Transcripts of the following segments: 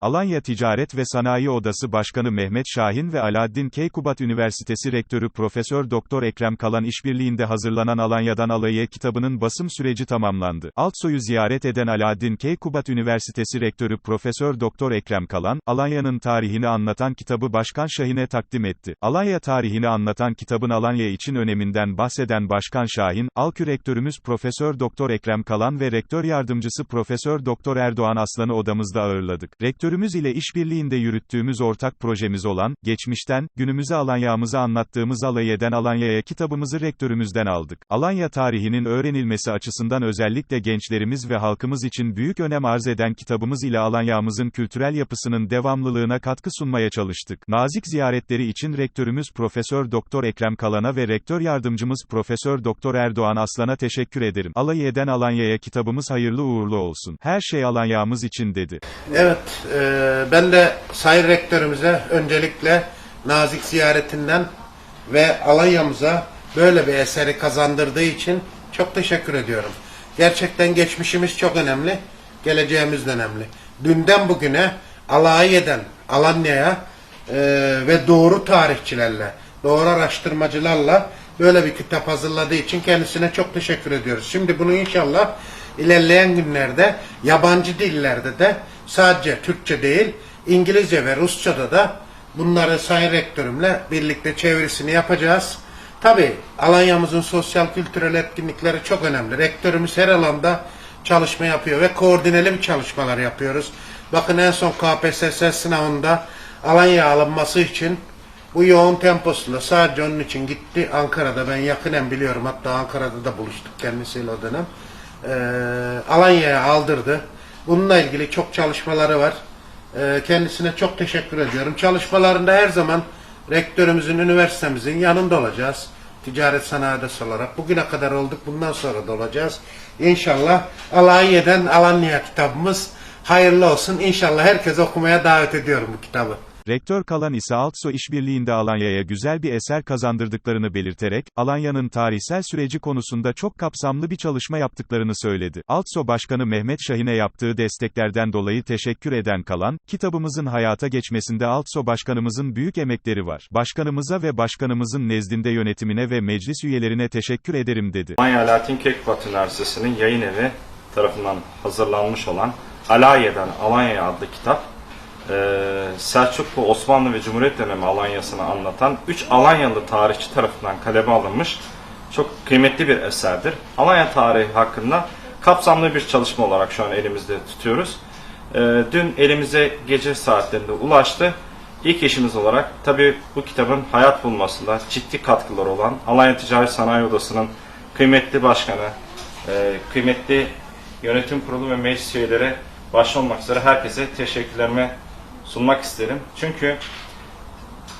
Alanya Ticaret ve Sanayi Odası Başkanı Mehmet Şahin ve Alaaddin Keykubat Üniversitesi Rektörü Profesör Doktor Ekrem Kalan işbirliğinde hazırlanan Alanya'dan Alay'a kitabının basım süreci tamamlandı. Altsoy'u ziyaret eden Alaaddin Keykubat Üniversitesi Rektörü Profesör Doktor Ekrem Kalan, Alanya'nın tarihini anlatan kitabı Başkan Şahin'e takdim etti. Alanya tarihini anlatan kitabın Alanya için öneminden bahseden Başkan Şahin, Alkü Rektörümüz Profesör Doktor Ekrem Kalan ve Rektör Yardımcısı Profesör Doktor Erdoğan Aslan'ı odamızda ağırladık. Rektörümüz ile işbirliğinde yürüttüğümüz ortak projemiz olan, geçmişten, günümüze Alanya'mızı anlattığımız Alayeden Alanya'ya kitabımızı rektörümüzden aldık. Alanya tarihinin öğrenilmesi açısından özellikle gençlerimiz ve halkımız için büyük önem arz eden kitabımız ile Alanya'mızın kültürel yapısının devamlılığına katkı sunmaya çalıştık. Nazik ziyaretleri için rektörümüz Profesör Doktor Ekrem Kalan'a ve rektör yardımcımız Profesör Doktor Erdoğan Aslan'a teşekkür ederim. Alayeden Alanya'ya kitabımız hayırlı uğurlu olsun. Her şey Alanya'mız için dedi. Evet, e, ben de Sayın Rektörümüze öncelikle nazik ziyaretinden ve Alanya'mıza böyle bir eseri kazandırdığı için çok teşekkür ediyorum. Gerçekten geçmişimiz çok önemli, geleceğimiz de önemli. Dünden bugüne Alayiye'den Alanya'ya e, ve doğru tarihçilerle, doğru araştırmacılarla böyle bir kitap hazırladığı için kendisine çok teşekkür ediyoruz. Şimdi bunu inşallah ilerleyen günlerde yabancı dillerde de sadece Türkçe değil İngilizce ve Rusça'da da bunları Sayın Rektörümle birlikte çevirisini yapacağız. Tabi Alanya'mızın sosyal kültürel etkinlikleri çok önemli. Rektörümüz her alanda çalışma yapıyor ve koordineli bir çalışmalar yapıyoruz. Bakın en son KPSS sınavında Alanya alınması için bu yoğun temposunda sadece onun için gitti. Ankara'da ben yakinen biliyorum. Hatta Ankara'da da buluştuk kendisiyle o dönem. Ee, Alanya'ya aldırdı. Bununla ilgili çok çalışmaları var. Ee, kendisine çok teşekkür ediyorum. Çalışmalarında her zaman rektörümüzün, üniversitemizin yanında olacağız. Ticaret sanayi olarak. Bugüne kadar olduk. Bundan sonra da olacağız. İnşallah Alanya'dan Alanya kitabımız hayırlı olsun. İnşallah herkes okumaya davet ediyorum bu kitabı. Rektör Kalan ise Altso işbirliğinde Alanya'ya güzel bir eser kazandırdıklarını belirterek, Alanya'nın tarihsel süreci konusunda çok kapsamlı bir çalışma yaptıklarını söyledi. Altso Başkanı Mehmet Şahin'e yaptığı desteklerden dolayı teşekkür eden Kalan, kitabımızın hayata geçmesinde Altso Başkanımızın büyük emekleri var. Başkanımıza ve başkanımızın nezdinde yönetimine ve meclis üyelerine teşekkür ederim dedi. Alanya Alaaddin Keykubat Üniversitesi'nin yayın evi tarafından hazırlanmış olan Alaye'den Alanya'ya adlı kitap, eee, Selçuklu, Osmanlı ve Cumhuriyet dönemi Alanya'sını anlatan 3 Alanyalı tarihçi tarafından kaleme alınmış çok kıymetli bir eserdir. Alanya tarihi hakkında kapsamlı bir çalışma olarak şu an elimizde tutuyoruz. Eee, dün elimize gece saatlerinde ulaştı. İlk işimiz olarak tabii bu kitabın hayat bulmasında ciddi katkıları olan Alanya Ticaret Sanayi Odası'nın kıymetli başkanı, e, kıymetli yönetim kurulu ve meclis üyeleri başta olmak üzere herkese teşekkürlerimi sunmak isterim. Çünkü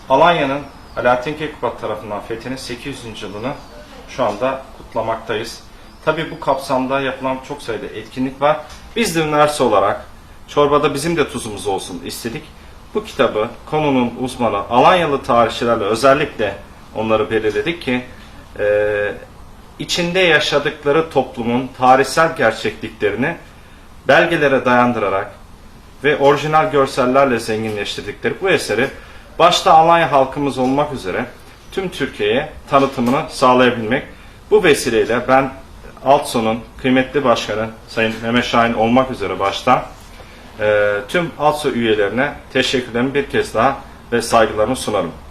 Alanya'nın Alaaddin Keykubat tarafından fethinin 800. yılını şu anda kutlamaktayız. Tabii bu kapsamda yapılan çok sayıda etkinlik var. Biz de üniversite olarak çorbada bizim de tuzumuz olsun istedik. Bu kitabı konunun uzmanı Alanyalı tarihçilerle özellikle onları belirledik ki e, içinde yaşadıkları toplumun tarihsel gerçekliklerini belgelere dayandırarak ve orijinal görsellerle zenginleştirdikleri bu eseri başta Alanya halkımız olmak üzere tüm Türkiye'ye tanıtımını sağlayabilmek. Bu vesileyle ben Altso'nun kıymetli başkanı Sayın Mehmet Şahin olmak üzere başta e, tüm Altso üyelerine teşekkürlerimi bir kez daha ve saygılarımı sunarım.